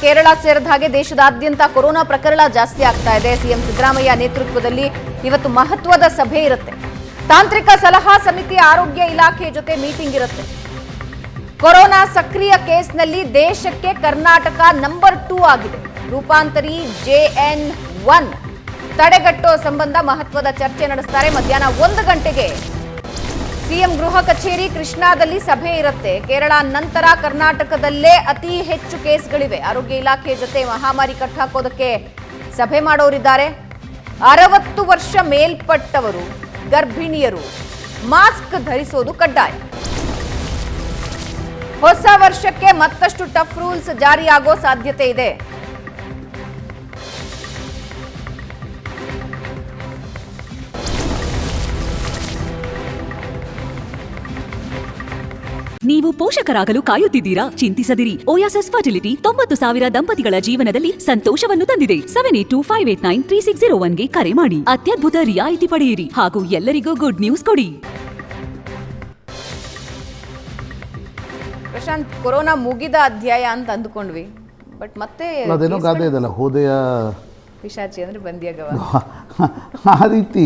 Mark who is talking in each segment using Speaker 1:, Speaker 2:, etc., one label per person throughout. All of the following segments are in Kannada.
Speaker 1: ಕೇರಳ ಸೇರಿದ ಹಾಗೆ ದೇಶದಾದ್ಯಂತ ಕೊರೋನಾ ಪ್ರಕರಣ ಜಾಸ್ತಿ ಆಗ್ತಾ ಇದೆ. ಸಿಎಂ ಸಿದ್ದರಾಮಯ್ಯ ನೇತೃತ್ವದಲ್ಲಿ ಇವತ್ತು ಮಹತ್ವದ ಸಭೆ ಇರುತ್ತೆ. ತಾಂತ್ರಿಕ ಸಲಹಾ ಸಮಿತಿ ಆರೋಗ್ಯ ಇಲಾಖೆ ಜೊತೆ ಮೀಟಿಂಗ್ ಇರುತ್ತೆ. ಕೊರೋನಾ ಸಕ್ರಿಯ ಕೇಸ್ನಲ್ಲಿ ದೇಶಕ್ಕೆ ಕರ್ನಾಟಕ ನಂಬರ್ ಟೂ ಆಗಿದೆ. ರೂಪಾಂತರಿ ಜೆಎನ್ ಒನ್ ತಡೆಗಟ್ಟೋ ಸಂಬಂಧ ಮಹತ್ವದ ಚರ್ಚೆ ನಡೆಸ್ತಾರೆ. ಮಧ್ಯಾಹ್ನ ಒಂದು ಗಂಟೆಗೆ ಸಿಎಂ ಗೃಹ ಕಚೇರಿ ಕೃಷ್ಣಾದಲ್ಲಿ ಸಭೆ ಇರುತ್ತೆ. ಕೇರಳ ನಂತರ ಕರ್ನಾಟಕದಲ್ಲೇ ಅತಿ ಹೆಚ್ಚು ಕೇಸ್ಗಳಿವೆ. ಆರೋಗ್ಯ ಇಲಾಖೆ ಜೊತೆ ಮಹಾಮಾರಿ ಕಟ್ಟಾಕೋದಕ್ಕೆ ಸಭೆ ಮಾಡೋರಿದ್ದಾರೆ. ಅರವತ್ತು ವರ್ಷ ಮೇಲ್ಪಟ್ಟವರು ಗರ್ಭಿಣಿಯರು. ಮಾಸ್ಕ್ ಧರಿಸೋದು ಕಡ್ಡಾಯ. ಹೊಸ ವರ್ಷಕ್ಕೆ ಮತ್ತಷ್ಟು ಟಫ್ ರೂಲ್ಸ್ ಜಾರಿಯಾಗೋ ಸಾಧ್ಯತೆ ಇದೆ.
Speaker 2: ನೀವು ಪೋಷಕರಾಗಲು ಕಾಯುತ್ತಿದ್ದೀರಾ? ಚಿಂತಿಸದಿರಿ. ಓಯಾಸಸ್ ಫರ್ಟಿಲಿಟಿ ತೊಂಬತ್ತು ಸಾವಿರ ದಂಪತಿಗಳ ಜೀವನದಲ್ಲಿ ಸಂತೋಷವನ್ನು ತಂದಿದೆ. Seven eight two five eight nine three six zero ಒನ್ಗೆ ಕರೆ ಮಾಡಿ. ಅತ್ಯದ್ಭುತ ರಿಯಾಯಿತಿ ಪಡೆಯಿರಿ ಹಾಗೂ ಎಲ್ಲರಿಗೂ ಗುಡ್ ನ್ಯೂಸ್ ಕೊಡಿ.
Speaker 1: ಪ್ರಶಾಂತ್ ಕೊರೋನಾ ಮುಗಿದ ಅಧ್ಯಾಯ ಅಂತ ಅಂದುಕೊಂಡ್ವಿ. ಬಟ್ ಮತ್ತೆ
Speaker 3: ಅದೇನೋ ಗಾದೆ ಇದೆಲ್ಲ ಹೋದೆಯ
Speaker 1: ಪಿಶಾಚಿ ಅಂದ್ರೆ ಬಂದಿಯಾಗವ
Speaker 3: ಆ ರೀತಿ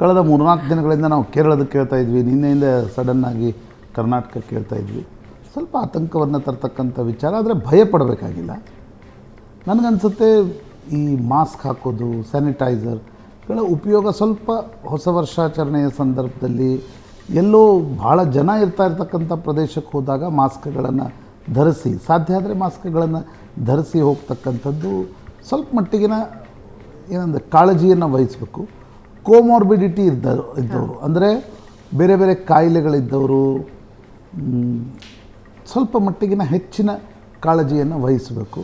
Speaker 3: ಕಳೆದ ಮೂರ್ನಾಲ್ಕು ದಿನಗಳಿಂದ ನಾವು ಕೇರಳದ ಕೇಳ್ತಾ ಇದ್ವಿ. ನಿನ್ನೆಯಿಂದ ಸಡನ್ನಾಗಿ ಕರ್ನಾಟಕ ಕೇಳ್ತಾ ಇದ್ವಿ. ಸ್ವಲ್ಪ ಆತಂಕವನ್ನು ತರ್ತಕ್ಕಂಥ ವಿಚಾರ, ಆದರೆ ಭಯ ಪಡಬೇಕಾಗಿಲ್ಲ. ನನಗನ್ಸುತ್ತೆ ಈ ಮಾಸ್ಕ್ ಹಾಕೋದು ಸ್ಯಾನಿಟೈಸರ್ಗಳ ಉಪಯೋಗ ಸ್ವಲ್ಪ ಹೊಸ ವರ್ಷಾಚರಣೆಯ ಸಂದರ್ಭದಲ್ಲಿ ಎಲ್ಲೋ ಭಾಳ ಜನ ಇರ್ತಾ ಇರ್ತಕ್ಕಂಥ ಪ್ರದೇಶಕ್ಕೆ ಹೋದಾಗ ಮಾಸ್ಕ್ಗಳನ್ನು ಧರಿಸಿ, ಸಾಧ್ಯ ಆದರೆ ಮಾಸ್ಕ್ಗಳನ್ನು ಧರಿಸಿ ಹೋಗ್ತಕ್ಕಂಥದ್ದು ಸ್ವಲ್ಪ ಮಟ್ಟಿಗಿನ ಏನಂದ್ರೆ ಕಾಳಜಿಯನ್ನು ವಹಿಸಬೇಕು. ಕೋಮಾರ್ಬಿಡಿಟಿ ಇದ್ದ, ಇದ್ದವರು, ಅಂದರೆ ಬೇರೆ ಬೇರೆ ಕಾಯಿಲೆಗಳಿದ್ದವರು ಸ್ವಲ್ಪ ಮಟ್ಟಿಗಿನ ಹೆಚ್ಚಿನ ಕಾಳಜಿಯನ್ನು ವಹಿಸಬೇಕು.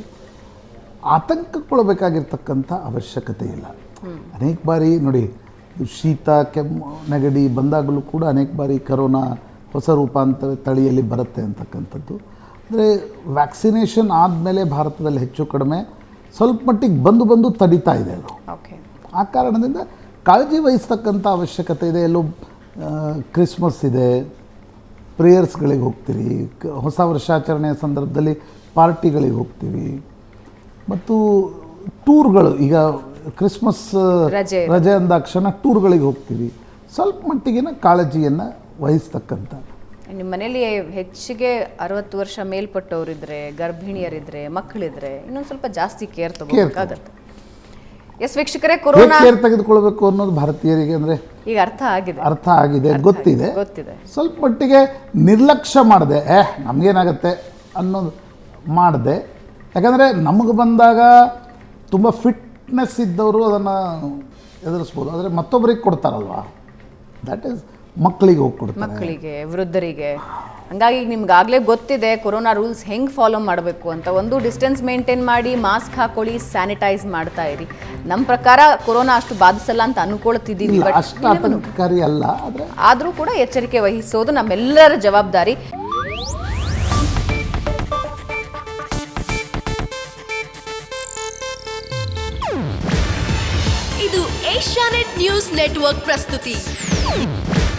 Speaker 3: ಆತಂಕಕ್ಕೊಳ್ಬೇಕಾಗಿರ್ತಕ್ಕಂಥ ಅವಶ್ಯಕತೆ ಇಲ್ಲ. ಅನೇಕ ಬಾರಿ ನೋಡಿ ಶೀತ ಕೆಮ್ಮು ನೆಗಡಿ ಬಂದಾಗಲೂ ಕೂಡ ಅನೇಕ ಬಾರಿ ಕರೋನಾ ಹೊಸ ರೂಪಾಂತರ ತಳಿಯಲ್ಲಿ ಬರುತ್ತೆ ಅಂತಕ್ಕಂಥದ್ದು. ಅಂದರೆ ವ್ಯಾಕ್ಸಿನೇಷನ್ ಆದಮೇಲೆ ಭಾರತದಲ್ಲಿ ಹೆಚ್ಚು ಕಡಿಮೆ ಸ್ವಲ್ಪ ಮಟ್ಟಿಗೆ ಬಂದು ಬಂದು ತಡಿತಾ ಇದೆ ಅದು.
Speaker 1: ಓಕೆ.
Speaker 3: ಆ ಕಾರಣದಿಂದ ಕಾಳಜಿ ವಹಿಸ್ತಕ್ಕಂಥ ಅವಶ್ಯಕತೆ ಇದೆ. ಎಲ್ಲೋ ಕ್ರಿಸ್ಮಸ್ ಇದೆ ಪ್ರೇಯರ್ಸ್ಗಳಿಗೆ ಹೋಗ್ತೀರಿ ಹೊಸ ವರ್ಷಾಚರಣೆಯ ಸಂದರ್ಭದಲ್ಲಿ ಪಾರ್ಟಿಗಳಿಗೆ ಹೋಗ್ತೀವಿ ಮತ್ತು ಟೂರ್ಗಳು ಈಗ ಕ್ರಿಸ್ಮಸ್.
Speaker 1: ರಜೆ.
Speaker 3: ಅಂದಾಕ್ಷಣ ಟೂರ್ಗಳಿಗೆ ಹೋಗ್ತೀವಿ ಸ್ವಲ್ಪ ಮಟ್ಟಿಗಿನ ಕಾಳಜಿಯನ್ನು ವಹಿಸ್ತಕ್ಕಂಥ.
Speaker 1: ನಿಮ್ಮ ಮನೆಯಲ್ಲಿ ಹೆಚ್ಚಿಗೆ ಅರವತ್ತು ವರ್ಷ ಮೇಲ್ಪಟ್ಟವರಿದ್ರೆ ಗರ್ಭಿಣಿಯರಿದ್ರೆ ಮಕ್ಕಳಿದ್ರೆ ಇನ್ನೊಂದು ಸ್ವಲ್ಪ ಜಾಸ್ತಿ ಕೇರ್ ತಗೋಬೇಕಾಗತ್ತೆ. ಎಸ್ ವೀಕ್ಷಕರೇ ಕೊರೋನಾ
Speaker 3: ಕೇರ್ ತೆಗೆದುಕೊಳ್ಬೇಕು ಅನ್ನೋದು ಭಾರತೀಯರಿಗೆ ಅಂದರೆ
Speaker 1: ಈಗ ಅರ್ಥ ಆಗಿದೆ.
Speaker 3: ಅರ್ಥ ಆಗಿದೆ ಗೊತ್ತಿದೆ.
Speaker 1: ಗೊತ್ತಿದೆ.
Speaker 3: ಸ್ವಲ್ಪ ಮಟ್ಟಿಗೆ ನಿರ್ಲಕ್ಷ್ಯ ಮಾಡಿದೆ. ಏ ನಮಗೇನಾಗತ್ತೆ ಅನ್ನೋದು ಮಾಡಿದೆ. ಯಾಕಂದ್ರೆ ನಮಗೆ ಬಂದಾಗ ತುಂಬ ಫಿಟ್ನೆಸ್ ಇದ್ದವರು ಅದನ್ನು ಎದುರಿಸ್ಬೋದು. ಆದರೆ ಮತ್ತೊಬ್ಬರಿಗೆ ಕೊಡ್ತಾರಲ್ವಾ? ದಟ್ ಈಸ್ ಮಕ್ಕಳಿಗೆ ಹೋಗಿ ಕೊಡ್ತಾರೆ
Speaker 1: ಮಕ್ಕಳಿಗೆ ವೃದ್ಧರಿಗೆ. ಹಂಗಾಗಿ ನಿಮ್ಗೆ ಆಗಲೇ ಗೊತ್ತಿದೆ ಕೊರೋನಾ ರೂಲ್ಸ್ ಹೆಂಗೆ ಫಾಲೋ ಮಾಡಬೇಕು ಅಂತ. ಒಂದು ಡಿಸ್ಟೆನ್ಸ್ ಮೇಂಟೈನ್ ಮಾಡಿ ಮಾಸ್ಕ್ ಹಾಕೊಳ್ಳಿ ಸ್ಯಾನಿಟೈಸ್ ಮಾಡ್ತಾ ಇರಿ. ನಮ್ಮ ಪ್ರಕಾರ ಕೊರೋನಾ ಅಷ್ಟು ಬಾಧಿಸಲ್ಲ ಅಂತ ಅನ್ಕೊಳ್ತಿದ್ದೀವಿ ಬಟ್
Speaker 3: ಅಷ್ಟು ಆತಂಕಕಾರಿ ಅಲ್ಲ ಆದರೆ
Speaker 1: ಆದರೂ ಕೂಡ ಎಚ್ಚರಿಕೆ ವಹಿಸೋದು ನಮ್ಮೆಲ್ಲರ ಜವಾಬ್ದಾರಿ.
Speaker 4: ಇದು ಏಷ್ಯಾನೆಟ್ ನ್ಯೂಸ್ ನೆಟ್ವರ್ಕ್ ಪ್ರಸ್ತುತಿ.